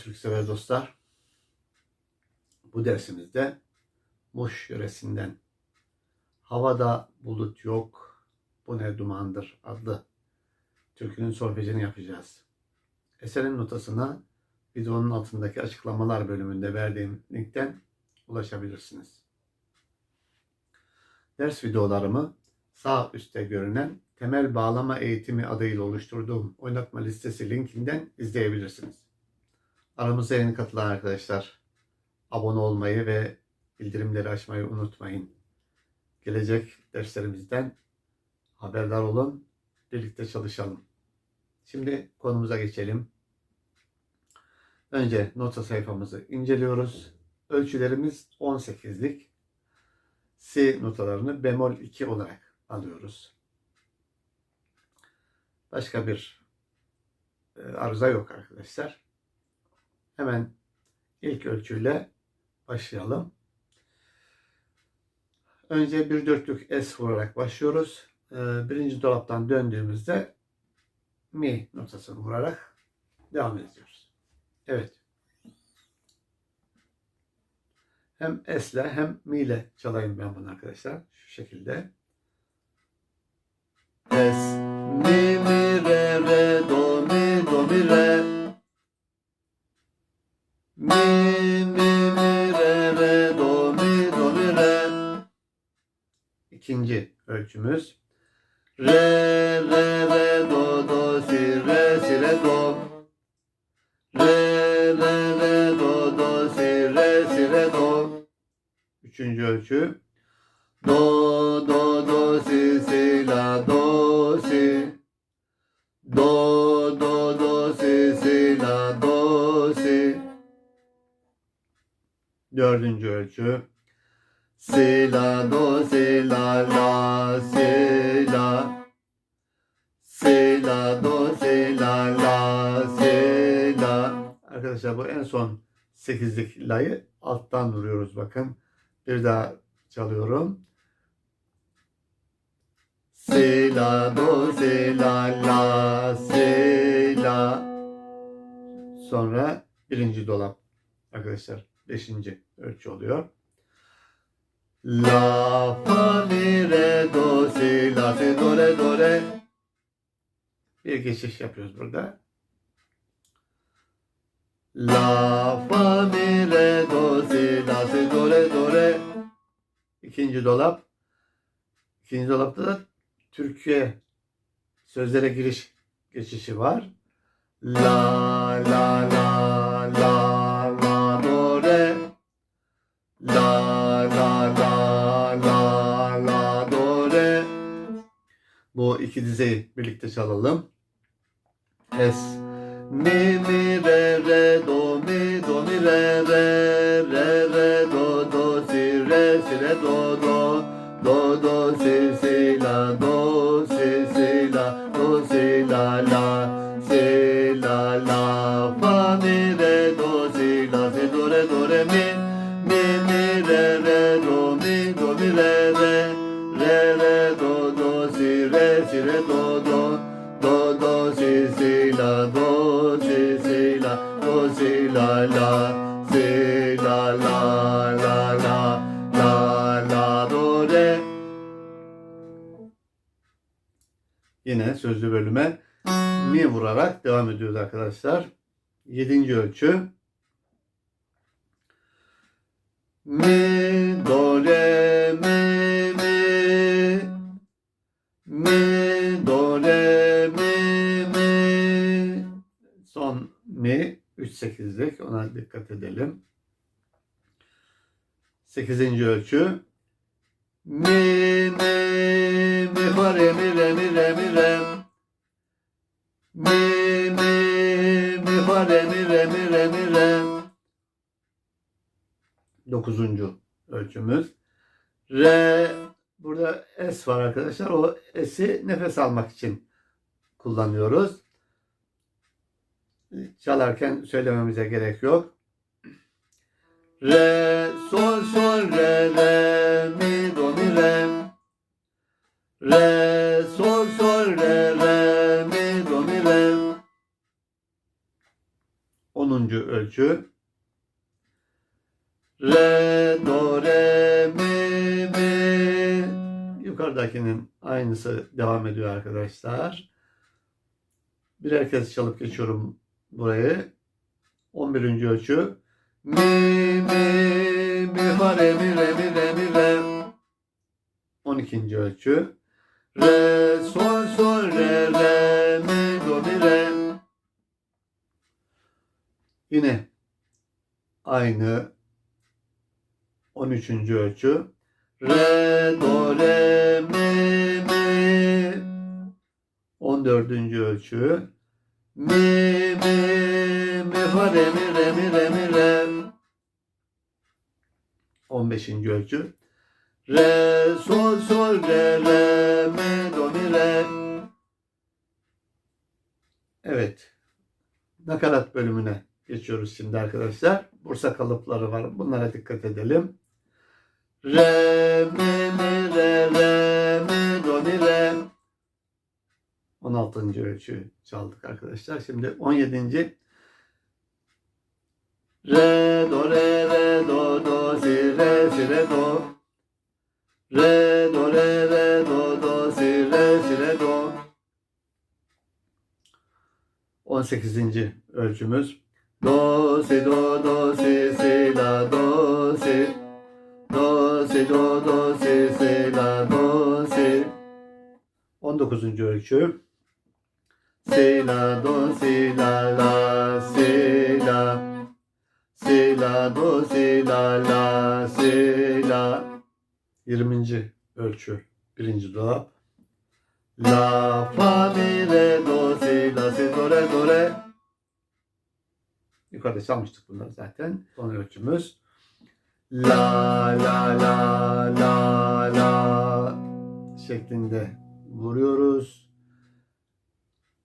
Türksever dostlar. Bu dersimizde Muş yöresinden Havada bulut yok, bu ne dumandır adlı türkünün solfejini yapacağız. Eserin notasına videonun altındaki açıklamalar bölümünde verdiğim linkten ulaşabilirsiniz. Ders videolarımı sağ üstte görünen temel bağlama eğitimi adıyla oluşturduğum oynatma listesi linkinden izleyebilirsiniz. Aramıza yeni katılan arkadaşlar abone olmayı ve bildirimleri açmayı unutmayın. Gelecek derslerimizden haberdar olun, birlikte çalışalım. Şimdi konumuza geçelim. Önce nota sayfamızı inceliyoruz. Ölçülerimiz 18'lik. Si notalarını bemol 2 olarak alıyoruz. Başka bir e, arıza yok arkadaşlar. Hemen ilk ölçüyle başlayalım. Önce bir dörtlük S vurarak başlıyoruz. E, birinci dolaptan döndüğümüzde Mi notasını vurarak devam ediyoruz. Evet. Hem S ile hem Mi ile çalayım ben bunu arkadaşlar. Şu şekilde. Ölçümüz. Re, Re, Re, Do, Do, Si, Re, Si, Re, Do. Re, Re, Re, Do, Do, Si, Re, Si, Re, Do. Üçüncü ölçü. Do, do, do, si, si, la, do, si. Do, do, do, si, si, la, do, si. Dördüncü ölçü. Si, la, do, si, la, la, si, la. Si, la, do, si, la, la, si, la. Arkadaşlar bu en son sekizlik la'yı alttan vuruyoruz bakın. Bir daha çalıyorum. Si la do si la la si la. Sonra birinci dolap arkadaşlar beşinci ölçü oluyor. La fa mi re do si la si do re do re. Bir geçiş yapıyoruz burada. La fa mi re do si la si do re do re. İkinci dolap. İkinci dolapta da Türkiye sözlere giriş geçişi var. La la la la Bu iki dizeyi birlikte çalalım. Es mi mi re re do mi do mi re re re re do do si re si re do Yine sözlü bölüme mi vurarak devam ediyoruz arkadaşlar. Yedinci ölçü. Mi, do, re, mi, mi. Mi, do, re, mi, mi. Son mi 3-8'lik ona dikkat edelim. 8. ölçü. Mi, mi, mi, fa, re, mi, re, mi, re, mi, re. Mi, mi, mi, fa, re, mi, re, mi, re, mi, re. 9. ölçümüz. Re, burada S var arkadaşlar. O S'i nefes almak için kullanıyoruz. Çalarken söylememize gerek yok. Re, sol, sol, re, re, mi, do, mi, re. Re, sol, sol, re, re, mi, do, mi, re. 10. ölçü. Re, do, re, mi, mi. Yukarıdakinin aynısı devam ediyor arkadaşlar. Birer kez çalıp geçiyorum burayı. 11. ölçü. Mi, mi, mi, fa, re, mi, re, mi, re, mi, re. 12. ölçü. Re, sol, sol, re, re, mi, do, mi, re. Yine aynı 13. ölçü. Re, do, re, mi, mi. 14. ölçü. Mi, mi, mi, fa, re, mi, re, mi, re, mi, re. 15. ölçü. Re, sol, sol, re, re, mi, do, mi, re. Evet. Nakarat bölümüne geçiyoruz şimdi arkadaşlar. Bursa kalıpları var. Bunlara dikkat edelim. Re, mi, mi, re, re, mi, do, mi, re. 16. ölçü çaldık arkadaşlar. Şimdi 17. Re, do, re, si, re, do. Re, do, re, re, do, do, si, re, si, re, do. 18. ölçümüz. Do, si, do, do, si, si, la, do, si. Do, si, do, do, si, si, la, do, si. 19. ölçü. Si, la, do, si, la, la, si, la. La, do, si, la, la, si, la. 20. ölçü. Birinci dolap. La, fa, mi, re, do, si, la, si, do, re, do, re. Yukarıda çalmıştık bunları zaten. Son ölçümüz. La, la, la, la, la şeklinde vuruyoruz.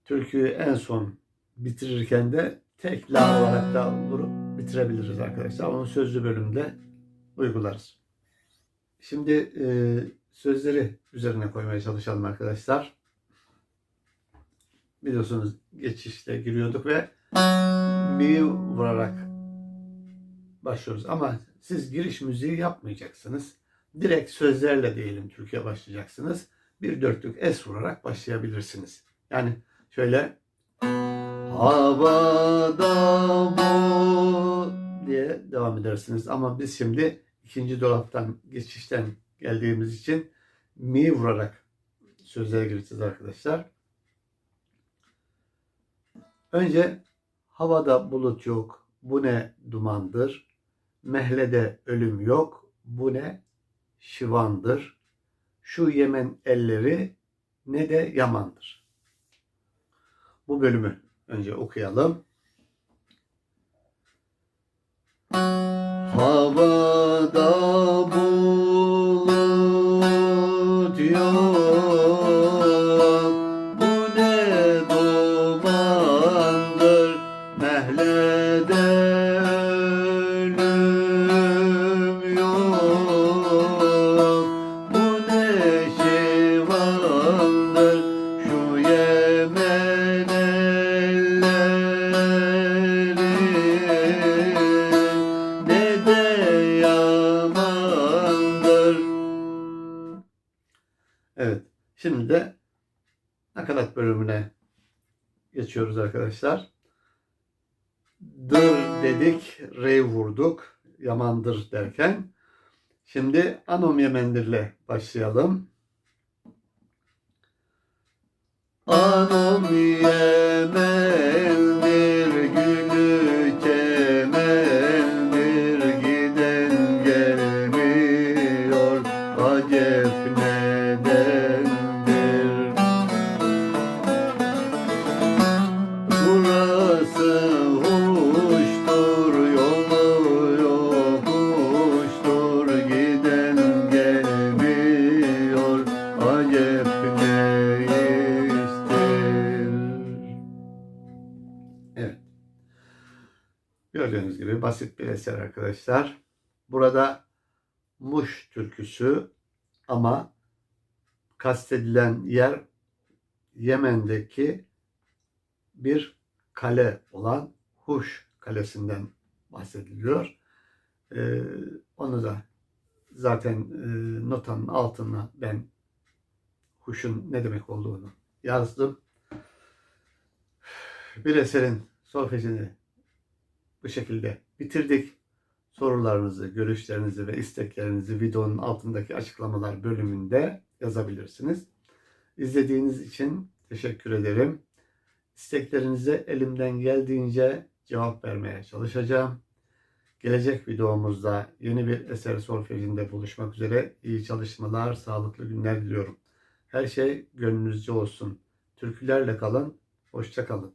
Türküyü en son bitirirken de tek la olarak da vurup bitirebiliriz arkadaşlar. Onu sözlü bölümde uygularız. Şimdi e, sözleri üzerine koymaya çalışalım arkadaşlar. Biliyorsunuz geçişte giriyorduk ve mi vurarak başlıyoruz. Ama siz giriş müziği yapmayacaksınız. Direkt sözlerle diyelim Türkiye başlayacaksınız. Bir dörtlük es vurarak başlayabilirsiniz. Yani şöyle havada bu diye devam edersiniz. Ama biz şimdi ikinci dolaptan geçişten geldiğimiz için mi vurarak sözlere gireceğiz arkadaşlar. Önce havada bulut yok. Bu ne dumandır. Mehlede ölüm yok. Bu ne şivandır. Şu Yemen elleri ne de yamandır. Bu bölümü önce okuyalım. Havada geçiyoruz arkadaşlar. Dır dedik, re vurduk. Yamandır derken. Şimdi anom yemendirle başlayalım. Anam yemendir eser arkadaşlar. Burada Muş türküsü ama kastedilen yer Yemen'deki bir kale olan Huş kalesinden bahsediliyor. Ee, onu da zaten e, notanın altına ben huşun ne demek olduğunu yazdım. Bir eserin solfejini bu şekilde bitirdik. Sorularınızı, görüşlerinizi ve isteklerinizi videonun altındaki açıklamalar bölümünde yazabilirsiniz. İzlediğiniz için teşekkür ederim. İsteklerinize elimden geldiğince cevap vermeye çalışacağım. Gelecek videomuzda yeni bir eser solfejinde buluşmak üzere iyi çalışmalar, sağlıklı günler diliyorum. Her şey gönlünüzce olsun. Türkülerle kalın, hoşça kalın.